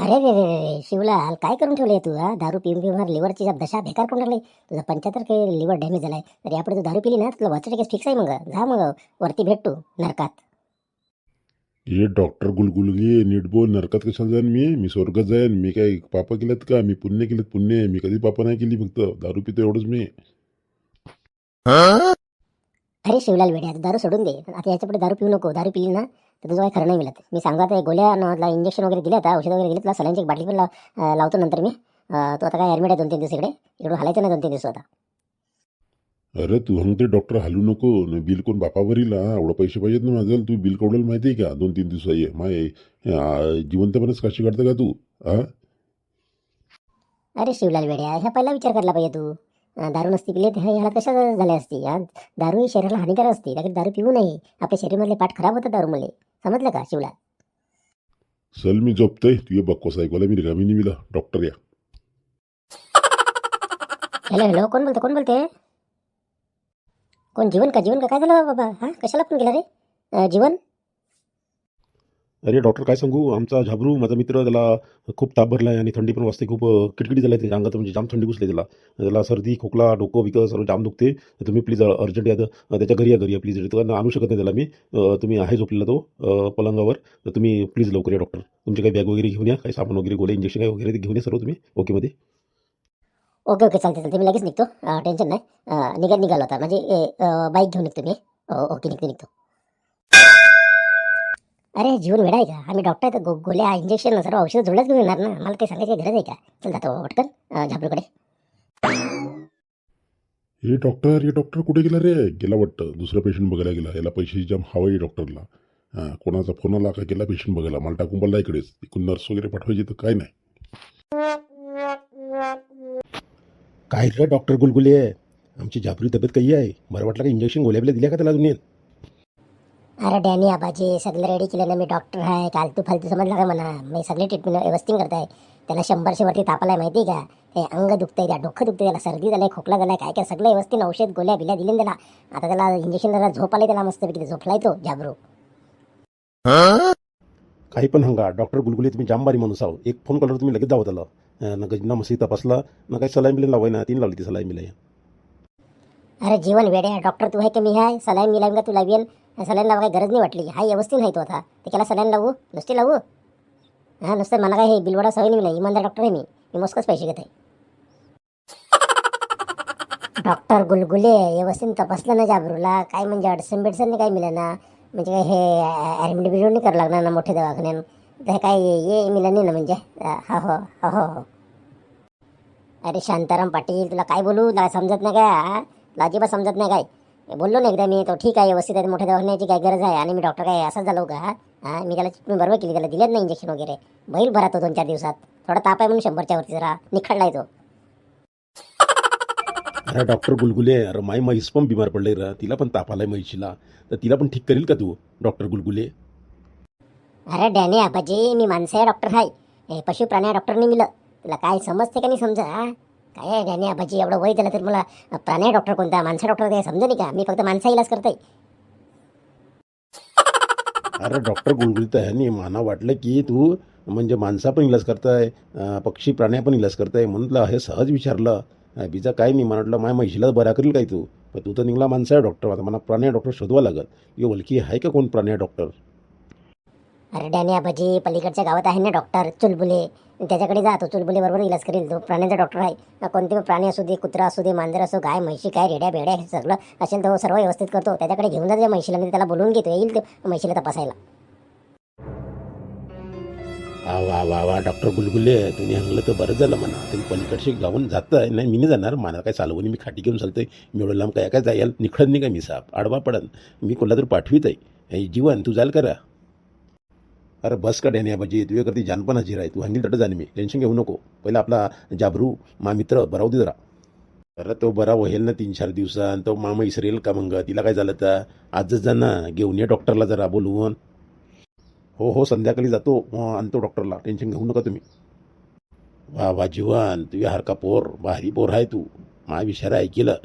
अरे रे रे रे शिवलाल काय करून ठेवले तू हा? दारू पिऊन पिऊन लिव्हरची दशा बेकार करून टाकली. तुझा पंच्याहत्तर काही लिव्हर डॅमेज झालाय. तर यापुढे तू दारू पिली ना तुला वाचत केस फिक्स आहे मग. जा मग वरती भेट तू नरकात. हे डॉक्टर गुलगुलगी नीट बोल नरकात कशाला जाईन मी? मी स्वर्गात जाईन. मी काय पापं केलेत का? मी पुण्य केलेत पुण्य. मी कधी पापं नाही केली फक्त. दारू पितो एवढंच मी. अरे शिवलाल वेड्या तू दारू सोडून दे. आता याच्यापुढे दारू पिऊ नको दारू पिली ना तर तुझं काही खरं नाही मिळत. मी सांगा ते गोळ्या न इंजेक्शन वगैरे दिले आता औषध वगैरे दिले तुला सलाईनची एक बाटली पण लाव- लावतो नंतर मी. तू आता काय ॲडमिट आहे दोन तीन दिवस इकडे? इकडून हलायचं नाही दोन तीन दिवस आता. अरे तू सांगते डॉक्टर हलू नको बिल कोण बापावर येईल एवढं पैसे पाहिजेत ना माझं तू बिल कवडेल माहिती आहे का? दोन तीन दिवसा ये माय जिवंतपणेच कशी काढतं का तू? हा अरे शिवलाल वेड्या ह्या पहिला विचार करायला पाहिजे तू. दारू नसती पिली तर ह्याला कशा झाल्या असती? हा? दारू ही शरीराला हानिकारक असते त्याकडे दारू पिऊ नये. आपल्या शरीरामधले पाठ खराब होतात दारूमुळे समजलं का शिवलाल चल मी झोपतोय. तू ये बक्कोस ऐकवायला मी रिकामी नाही मिला डॉक्टर या. हॅलो हॅलो कोण बोलतो कोण बोलते कोण जीवन का? जीवन का? काय झालं बाबा? हा? कशाला फोन केला रे? जीवन? अरे डॉक्टर काय सांगू? आमचा झाबरू माझा मित्र त्याला खूप ताप भरला आहे आणि थंडी पण वाजते खूप किटकिटी झाली त्याच्या अंगात म्हणजे जाम थंडी घुसली त्याला. त्याला सर्दी खोकला डोकं बिकं सर्व जाम दुखते. तुम्ही प्लीज अर्जंट या त्याच्या घरी या घरी या प्लीज. आणू शकत नाही त्याला मी. तुम्ही आहे झोपलेला तो पलंगावर. तर तुम्ही प्लीज लवकर या डॉक्टर. तुमचे काही बॅग वगैरे घेऊन या काही सामान वगैरे गोळे इंजेक्शन काही वगैरे घेऊन या सर्व तुम्ही. ओकेमध्ये ओके ओके चालते चालते मी लगेच निघतो. टेन्शन नाही. निघत निघालो आता. म्हणजे बाईक घेऊन निघतो मी. हो, ओके निघतो निघतो. अरे जीवन वेडा आहे का? आम्ही डॉक्टर आहे तर गो गोळ्या इंजेक्शन सर्व औषधं जोडल्याच घेऊन येणार ना. मला ते सांगायची गरज आहे का? चल जातो पटकन अं, झाबरूकडे हे डॉक्टर हे डॉक्टर कुठे गेला रे? गेला वाटतं. दुसरा पेशंट बघायला गेला. याला पैशाची जाम हवा आहे डॉक्टरला हां कोणाचा फोन आला का? गेला पेशंट बघायला. मला टाकून पडला इकडेच. इकडून नर्स वगैरे पाठवायची तर काय नाही. काय रे डॉक्टर गुलगुले? आमची झाबरी तब्येत काही आहे? बरं वाटलं का इंजेक्शन गोळ्या बिल्या दिल्या का त्याला अजून अरे डॅनी आबाजी सगळं रेडी केलं ना मी डॉक्टर आहे फालतू फालतू समजलं का म्हणा? मी सगळे ट्रीटमेंट व्यवस्थित करताय. त्याला शंभरशे वरती तापालाय माहिती आहे का? ते अंग दुखतंय त्या डोकं दुखतंय त्याला सर्दी झालाय खोकला झालाय काय काय सगळं व्यवस्थित औषध गोळ्या बिल्या दिली त्याला. आता त्याला इंजेक्शन त्याला झोप आले त्याला मस्त पैकी झोपलाय तो जाबरू. काही पण हंगा डॉक्टर गुलगुली तुम्ही जांबारी माणूस आहो. एक फोन कॉलवर तुम्ही लगेच जाऊ त्याला. ना गजना मस्ती तपासला ना काही सलाईन बिलाईन लावाय ना तीन लावली ती सलाईन बिलाईन. अरे जीवन वेडे डॉक्टर तू आहे का मी आहे सलाईन मिलाईन का तू लावीन सलाईन लावा काही गरज नाही वाटली. हा व्यवस्थित नाही तो आता. ते त्याला सलाईन लावू? नुसती लावू? हा नुसतं मला काय हे बिलवडा सवय नाही नाही इमानदार डॉक्टर आहे मी. मी मोजकच पैसे घेत आहे. डॉक्टर गुलगुले व्यवस्थित तपासलं ना जाबरूला. काय म्हणजे अडचण बिडचण नाही काय मिळेल ना म्हणजे काय हे ॲडमिट बिडमिट नाही करावं लागणार ना मोठ्या दवाखान्यात. तर हे काय ये मिळालं नाही ना म्हणजे. हा हो हो हो हो. अरे शांताराम पाटील तुला काय बोलू? तुला समजत नाही का? अजिबात समजत नाही काय? बोललो ना एकदा मी तो ठीक आहे व्यवस्थित आहे मोठ्या दवाखान्याची काय गरज आहे? आणि मी डॉक्टर काय असंच झालो का हा? मी त्याला मी बरोबर केली त्याला दिलेत ना इंजेक्शन वगैरे. बैल भरा तो दोन चार दिवसात. थोडा ताप आहे म्हणून शंभरच्या वरती जरा निखडलाय तो. अरे डॉक्टर गुलगुले अरे माई म्हैस पण बिमार पडले रा. तिला पण ताप आलाय म्हैशीला. तर तिला पण ठीक करील का तू डॉक्टर गुलगुले? अरे डॅनी आबाजी मी माणसं आहे डॉक्टर आहे हे पशु प्राणी डॉक्टर नाही मिळत. तुला काय समजते का नाही समजा? काय आहे आबाजी? एवढं वय दिलं तर मला प्राण्या डॉक्टर कोणता माणसा डॉक्टर काय समजा नाही का मी फक्त माणसा इलाज करते अरे डॉक्टर गुलगुले आहे ह्यांनी मला वाटलं की तू म्हणजे माणसा पण इलाज करताय पक्षी प्राण्या पण इलाज करताय म्हणलं हे सहज विचारलं. बीजा काय मी म्हटलं माय म्हशीलाच बरा करील काय तू? पण तू तर निघला माणसा आहे डॉक्टर. आता मला प्राण्या डॉक्टर शोधवा लागत ये ओळखी आहे का कोण प्राण्या डॉक्टर? अरे डॅनी आबाजी पलीकडच्या गावात आहे ना डॉक्टर चुलबुले. त्याच्याकडे जा तो चुलबुले बरोबर इलाज करेल. तो प्राण्यांचा डॉक्टर आहे. कोणते पण प्राणी असू दे कुत्रा असू दे मांजर असो गाय म्हैशी काय रेड्या बेड्या हे सगळं असेल तो सर्व व्यवस्थित करतो. त्याच्याकडे घेऊन जा म्हशीला म्हणजे त्याला बोलवून घेतो येईल तो म्हशीला तपासायला. वा वा वा वा डॉक्टर गुलगुले तुम्ही हंगलं तर बरं झालं म्हणा. तुम्ही पलीकडशी गावून आहे नाही मी नाही जाणार. मला काय चालवून मी खाटी घेऊन चालतोय. मी एवढं लांब काय काय जायल? निखळत नाही का मी साप. आडवा पडन. मी कोणाला पाठवित पाठवीत आहे. हे जीवन तू जाल करा. अरे बस का डॅनी बाजी तुझ्या करती जानपण हजीर आहे तू हंगी तटं जाणे मी टेन्शन घेऊ नको? पहिला आपला जाबरू मा मित्र बराव दे जरा। अरे तो बरा होईल ना तीन चार दिवसान तो मामा इसरेल का मग तिला काय झालं तर? आजच जा ना घेऊन ये डॉक्टरला जरा बोलवून. हो हो संध्याकाळी जातो आणतो डॉक्टरला टेन्शन घेऊ नका तुम्ही. वा वा जीवन तुझ्या हरका पोर भारी पोर आहे तू. मा विचार ऐकलं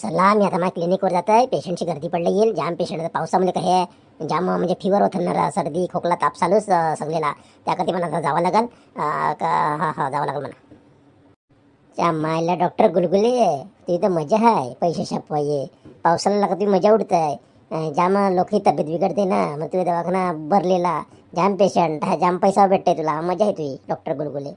चला मी आता माझ्या क्लिनिकवर जात आहे पेशंटची गर्दी पडली येईल. जाम पेशंट पावसामध्ये काही आहे? जाम म्हणजे फिवर होत ना सर्दी खोकला ताप चालूच सगळेला. त्याकरती मला आता जावं लागेल. का हा हा जावं लागेल मला. त्या मायला डॉक्टर गुलगुले ती तर मजा आहे. पैसे छापवाये. पावसाला लागत मजा उडत आहे जाम लोक तब्येत बिघडते ना मग तुझ्या दवाखाना भरलेला. जाम पेशंट हा जाम पैसा भेटते तुला. मजा आहे तुझी डॉक्टर गुलगुले.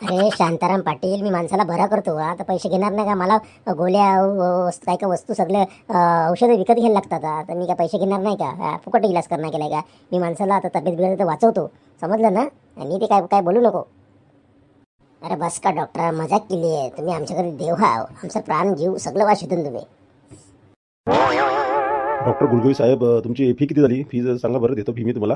अरे शांताराम पाटील मी माणसाला बरा करतो आता पैसे घेणार नाही का? मला गोळ्या काय का वस्तू सगळे औषधं विकत घ्यायला लागतात आता मी काय पैसे घेणार नाही का? फुकट इलाज करणार केलाय का? मी माणसाला आता तब्येत बिघडत तर वाचवतो. समजलं ना? आणि ते काय काय बोलू नको. अरे बस का डॉक्टर मजाक केली आहे. तुम्ही आमच्याकडे देव हाव आमचा प्राण जीव सगळं वाशितून तुम्ही. डॉक्टर गुलगुली साहेब तुमची फी किती झाली? फीज सांगा बरं देतो फी मी तुम्हाला.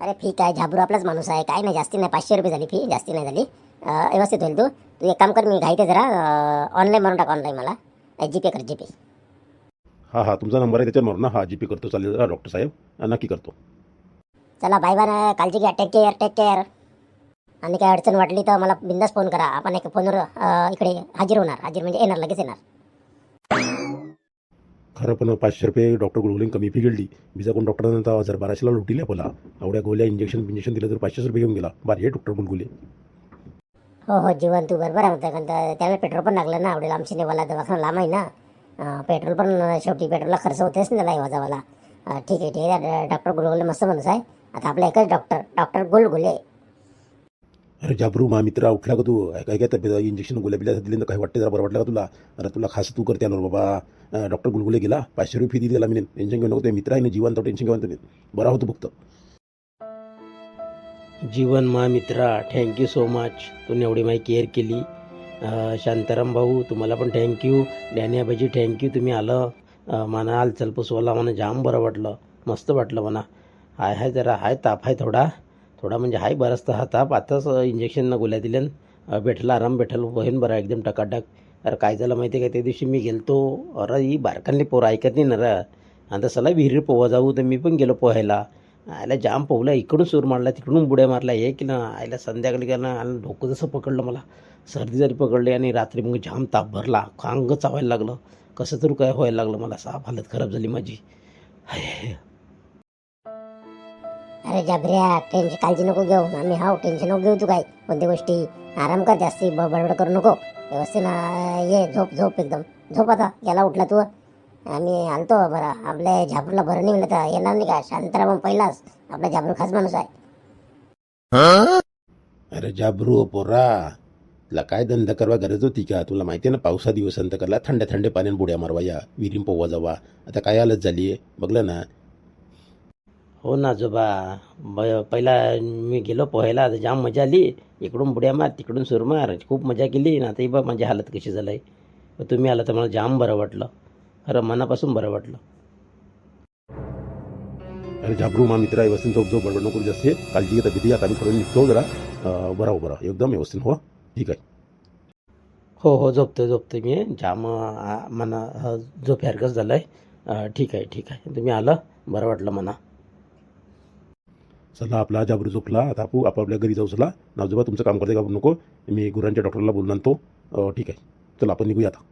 अरे फी काय? झाबरू आपलाच माणूस आहे. काय नाही जास्ती नाही. पाचशे रुपये झाली फी जास्ती नाही झाली. व्यवस्थित होईल तू. तू एक काम कर मी घाईते जरा ऑनलाईन मारून टाक ऑनलाईन मला. जी पे कर जी पे हां हां. तुमचा नंबर आहे त्याच्यावर मारू ना. हां जी पे करतो. चालेल का डॉक्टर साहेब. नक्की करतो. चला बाय बाय काळजी घ्या. टेक केअर टेक केअर आणि काय अडचण वाटली तर मला बिंदास फोन करा. आपण एक फोनवर इकडे हाजीर होणार. हाजीर म्हणजे येणार लगेच येणार. खरं पण पाचशे रुपये डॉक्टर गुळगुलीन कमी फी गेली. बिजा कोण डॉक्टरांना तर हजार बाराशेला लुटिले आपला. एवढ्या गोळ्या इंजेक्शन बिंजेक्शन दिलं तर पाचशेच रुपये घेऊन गेला. बरं हे डॉक्टर गुळगुले हो हो जीवन तू बरोबर आहे कारण तर त्यावेळेस पेट्रोल पण लागलं ना आवडेल आमची नेवाला दवाखाना लांब आहे ना. पेट्रोल पण शेवटी पेट्रोलला खर्च होतेच ना त्याला वाजावाला ठीक आहे ठीक आहे. डॉक्टर गुलगुले मस्त माणूस आहे. आता आपला एकच डॉक्टर डॉक्टर गुलगुले अरे जाबरू मा मित्रा उठला का तू? काय काय तब्येत? इंजेक्शन गोळ्या बिल्या दिले तर काय वाटते जरा बरं वाटलं का तुला? अरे तुला खास तू करते आलो बाबा. डॉक्टर गुलगुले गेला पाचशे रुपये फी दिली त्याला मी टेन्शन घेऊ नको ते मित्र आहे ना जीवन तो टेन्शन घेऊन तुम्ही बरा होतो फक्त. जीवन मा मित्रा थँक्यू सो मच तुम्ही एवढी माझी केअर केली. शांताराम भाऊ तुम्हाला पण थँक्यू डॅनियाबाजी थँक्यू तुम्ही आलं. अं, मना हालचाल पुसवाला मला जाम बरं वाटलं. मस्त वाटलं म्हणा हाय हाय जरा हाय ताप आहे थोडा. थोडा म्हणजे हाय बराचसा हा ताप आताच इंजेक्शन गोळ्या दिल्यान भेटला आराम भेटल बहीण बरा एकदम टकाटक. अरे काय झालं माहिती आहे का? त्या दिवशी मी गेलतो. अरे ही बारकांनी पोरं ऐकत नाही ना रा. आता चला विहिरीर पोहा जाऊ. तर मी पण गेलो पोहायला. आयला जाम पोहला इकडून सूर मारला तिकडून बुड्या मारला. हे की ना आयला संध्याकाळी का ना डोकं जसं पकडलं मला. सर्दी जरी पकडली आणि रात्री मग जाम ताप भरला. अंग चावायला लागलं. कसं तरी काय व्हायला लागलं मला. साफ हालत खराब झाली माझी. हाय. अरे जाबऱ्या टेन्शन काळजी नको घेऊ. आम्ही हाव टेन्शन नको घेऊ तू काय कोणत्या गोष्टी? आराम कर जास्ती बडबड करू नको. व्यवस्थित ना ये झोप झोप एकदम. झोप आता याला उठला तू. आम्ही आलतो बरं. आपल्या झाबरूला बरं नाही मिळत येणार नाही का? शांताराम पहिलाच. आपला झाबरू खास माणूस आहे. अरे जाबरू पोरा. तुला काय धंदा करवा गरज होती का? तुला माहिती आहे ना पावसा दिवसांत करला थंड थंड पाण्याने बुड्या मारवा या विहिरीन पोवा जावा. आता काय हालत झाली आहे बघलं ना? हो ना आजोबा ब पहिला मी गेलो पोहायला आता जाम मजा आली. इकडून बुड्या मार तिकडून सूर मार. खूप मजा केली. ना आता बा माझी हालत कशी झालं आहे तुम्ही आला तर मला जाम बरं वाटलं. खरं मनापासून बरं वाटलं. अरे जाबरू मा मित्र आहे व्यवस्थित झोप झोप बडबड नको जास्त. काळजी घेता भीती आता मी थोडं निघतो जरा. बरं हो बरं एकदम व्यवस्थित हो. ठीक आहे. हो हो झोपतो झोपतो मी. जाम मना झोप्यासारखंच झालं आहे ठीक आहे ठीक आहे. तुम्ही आलं बरं वाटलं म्हणा चला आपला जाबरू झोपला आता आपू आपापल्या घरी जाऊ चला. नाजोबा तुमचं काम करते का? नको. मी गुरांच्या डॉक्टरला बोलून आणतो. ठीक आहे. चला आपण निघूया आता.